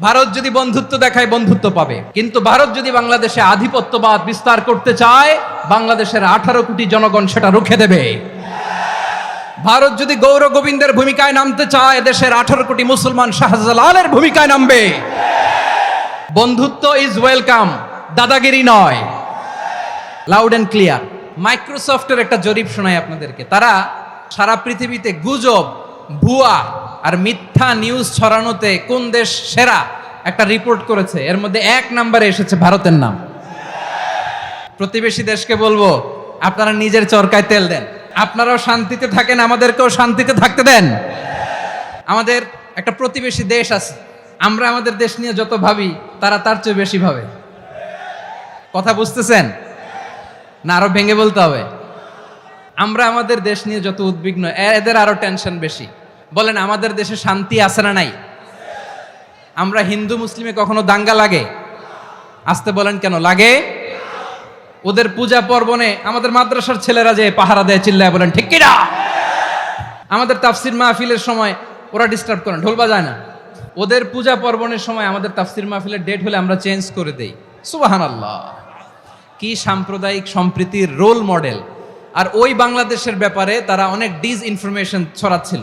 ভারত যদি বন্ধুত্ব দেখায়, বন্ধুত্ব পাবে। কিন্তু ভারত যদি বাংলাদেশে আধিপত্যবাদ বিস্তার করতে চায়, বাংলাদেশের আঠারো কোটি জনগণ সেটা রুখে দেবে। ভারত যদি গৌর গোবিন্দের ভূমিকায় নামতে চায় দেশের আঠারো কোটি মুসলমান শাহজালালের ভূমিকায় নামবে। বন্ধুত্ব ইজ ওয়েলকাম দাদাগিরি নয়। লাউড অ্যান্ড ক্লিয়ার মাইক্রোসফটের একটা জরিপ শোনায় আপনাদেরকে। তারা সারা পৃথিবীতে গুজব, ভুয়া আর মিথ্যা নিউজ ছড়ানোতে কোন দেশ সেরা একটা রিপোর্ট করেছে? এর মধ্যে এক নম্বরে এসেছে ভারতের নাম। প্রতিবেশী দেশকে বলব, আপনারা নিজের চরকায় তেল দেন। আপনারাও শান্তিতে থাকেন, আমাদেরকেও শান্তিতে থাকতে দেন। আমাদের একটা প্রতিবেশী দেশ আছে। আমরা আমাদের দেশ নিয়ে যত ভাবি, তারা তার চেয়ে বেশি ভাবে। কথা বুঝতেছেন? না, আরও ভেঙে বলতে হবে। আমরা আমাদের দেশ নিয়ে যত উদ্বিগ্ন, এদের আরও টেনশন বেশি। বলেন, আমাদের দেশে শান্তি আছে না নাই? আমরা হিন্দু, মুসলিমে কখনো দাঙ্গা লাগে? আসতে বলেন কেন, লাগে? ওদের পূজা পর্বণে আমাদের মাদ্রাসার ছেলেরা যে পাহারা দেয়, চিল্লায় বলেন, ঠিক কিনা? আমাদের তাফসির মাহফিলের সময় ওরা ডিস্টার্ব করেন, ঢোল বাজায় না। ওদের পূজা পর্বণের সময় আমাদের তাফসির মাহফিলের ডেট হলে আমরা চেঞ্জ করে দেই। সুবাহান আল্লাহ কি সাম্প্রদায়িক সম্প্রীতির রোল মডেল আর ওই বাংলাদেশের ব্যাপারে তারা অনেক ডিস ইনফরমেশন ছড়াচ্ছিল।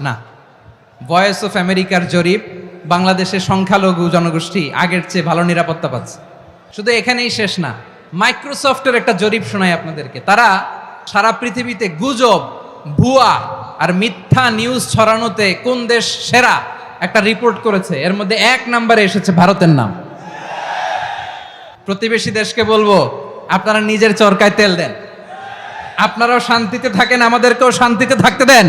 না। ভয়েস অফ আমেরিকার জরিপ, বাংলাদেশের সংখ্যালঘু জনগোষ্ঠী আগের চেয়ে ভালো নিরাপত্তা পাচ্ছে। শুধু এখানেই শেষ না মাইক্রোসফটের একটা জরিপ শোনায় আপনাদেরকে। তারা সারা পৃথিবীতে গুজব, ভুয়া আর মিথ্যা নিউজ ছড়ানোতে কোন দেশ সেরা একটা রিপোর্ট করেছে? এর মধ্যে এক নম্বরে এসেছে ভারতের নাম। প্রতিবেশী দেশকে বলব, আপনারা নিজের চরকায় তেল দেন। আপনারাও শান্তিতে থাকেন, আমাদেরকেও শান্তিতে থাকতে দেন।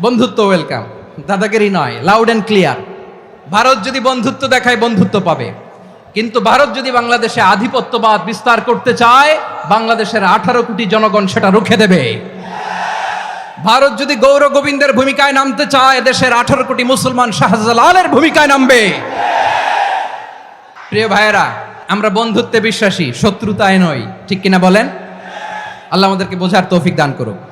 বন্ধুত্ব ওয়েলকাম দাদাগিরি নয় লাউড অ্যান্ড ক্লিয়ার ভারত যদি বন্ধুত্ব দেখায়, বন্ধুত্ব পাবে। কিন্তু ভারত যদি বাংলাদেশে আধিপত্যবাদ বিস্তার করতে চায়, বাংলাদেশের আঠারো কোটি জনগণ সেটা রুখে দেবে। ভারত যদি গৌর গোবিন্দের ভূমিকায় নামতে চায়, দেশের আঠারো কোটি মুসলমান শাহজালালের ভূমিকায় নামবে। প্রিয় ভাইয়েরা, আমরা বন্ধুত্বে বিশ্বাসী, শত্রুতায় নই, ঠিক কিনা বলেন? আল্লাহ আমাদেরকে বোঝার তৌফিক দান করুক।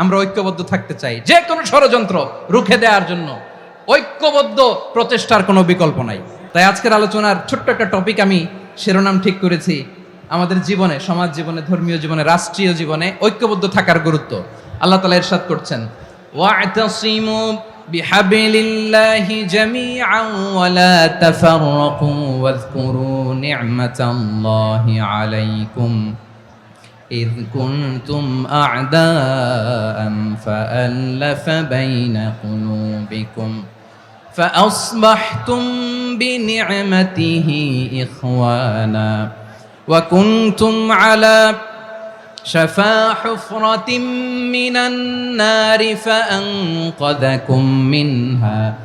আমরা ঐক্যবদ্ধ থাকতে চাই যে কোনো ষড়যন্ত্র রুখে দেওয়ার জন্য ঐক্যবদ্ধ প্রচেষ্টার কোনো বিকল্প নাই তাই আজকের আলোচনার ছোট্ট একটা টপিক আমি শিরোনাম ঠিক করেছি আমাদের জীবনে সমাজ জীবনে ধর্মীয় জীবনে রাষ্ট্রীয় জীবনে ঐক্যবদ্ধ থাকার গুরুত্ব আল্লাহ তালা এরশাদ করছেন واعتصموا بحبل الله جميعا ولا تفرقوا واذكروا نعمة الله عليكم إذ كنتم أعداء فألف بين قلوبكم فأصبحتم بنعمته إخوانا وكنتم على شفا حفرة من النار فأنقذكم منها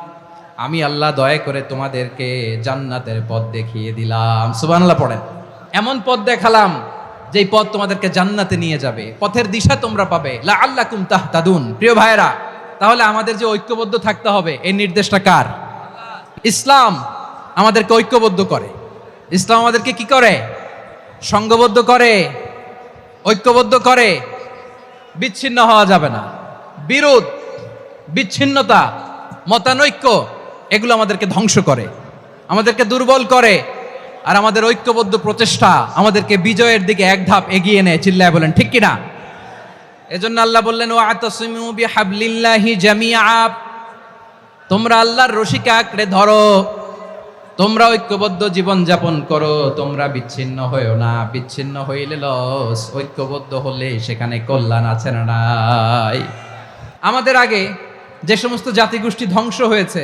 আমি আল্লাহ দয়া করে তোমাদেরকে জান্নাতের পথ দেখিয়ে দিলাম। সুবহানাল্লাহ পড়েন। এমন পথ দেখালাম, যেই পথ তোমাদেরকে জান্নাতে নিয়ে যাবে। পথের দিশা তোমরা পাবে। লা আল্লাহ আল্লাকুম তাহতাদুন। প্রিয় ভাইরা তাহলে আমাদের যে ঐক্যবদ্ধ থাকতে হবে এই নির্দেশটা কার? ইসলাম আমাদেরকে ঐক্যবদ্ধ করে। ইসলাম আমাদেরকে কি করে? সংঘবদ্ধ করে, ঐক্যবদ্ধ করে। বিচ্ছিন্ন হওয়া যাবে না। বিরোধ, বিচ্ছিন্নতা, মতানৈক্য এগুলো আমাদেরকে ধ্বংস করে, আমাদেরকে দুর্বল করে, আর আমাদের ঐক্যবদ্ধ প্রচেষ্টা আমাদেরকে বিজয়ের দিকে এক ধাপ এগিয়ে নেয়, চিল্লায় বলেন, ঠিক কিনা? এজন্য আল্লাহ বললেন ও আতসিমু বিহাবলিল্লাহি জামিআ তোমরা আল্লাহর রশিকে আঁকড়ে ধরো, তোমরা ঐক্যবদ্ধ জীবন যাপন করো, তোমরা বিচ্ছিন্ন হয়েও না, বিচ্ছিন্ন হইলে লস, ঐক্যবদ্ধ হলে সেখানে কল্যাণ আছে না আমাদের আগে যে সমস্ত জাতিগোষ্ঠী ধ্বংস হয়েছে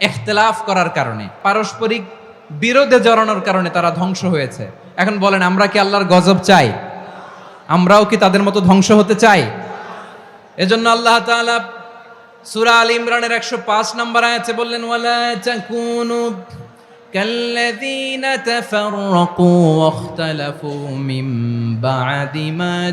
এখতলাফ করার কারণে, পারস্পরিক বিরোধে জড়ানোর কারণে তারা ধ্বংস হয়েছে। এখন বলেন, আমরা কি আল্লাহর গজব চাই? আমরাও কি তাদের মতো ধ্বংস হতে চাই? এজন্য আল্লাহ তাআলা সূরা আল ইমরানের 105 নম্বর আছে বললেন, ওয়ালা তাকুনু কাল্লাযীনা তাফাররাকু ওয়াখতালাফু মিন বা'দি মা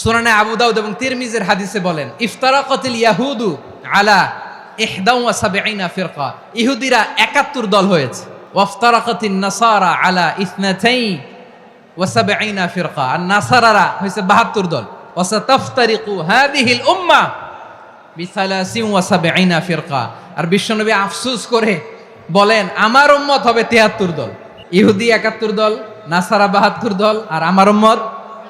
সুনানে আবু দাউদ এবং তিরমিজের হাদিসে বলেন, ইফতারাকাতিল ইয়াহুদু আলা ইহদাউ ওয়া সাবঈনা ফিরকা। ইহুদিরা 71 দল হয়েছে। ওয়াফতারাকাতিন নাসারা আলা ইসনাতাই ওয়া সাবঈনা ফিরকা। আর নাসারারা হয়েছে 72 দল। ওয়া সাতাফতারিকু হাদিহিল উম্মাহ বিসালাসিন ওয়া সাবঈনা ফিরকা। আর বিশ্বনবী আফসোস করে বলেন, আমার উম্মত হবে 73 দল। ইহুদি 71 দল, নাসারা 72 দল, আর আমার উম্মত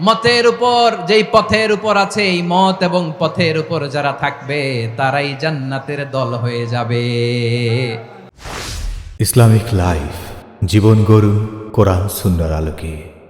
মতের উপর, যেই পথের উপর আছে এই মত এবং পথের উপর যারা থাকবে, তারাই জান্নাতের দল হয়ে যাবে। ইসলামিক লাইফ, জীবন গরু কোরআন সুন্দর আলোকে।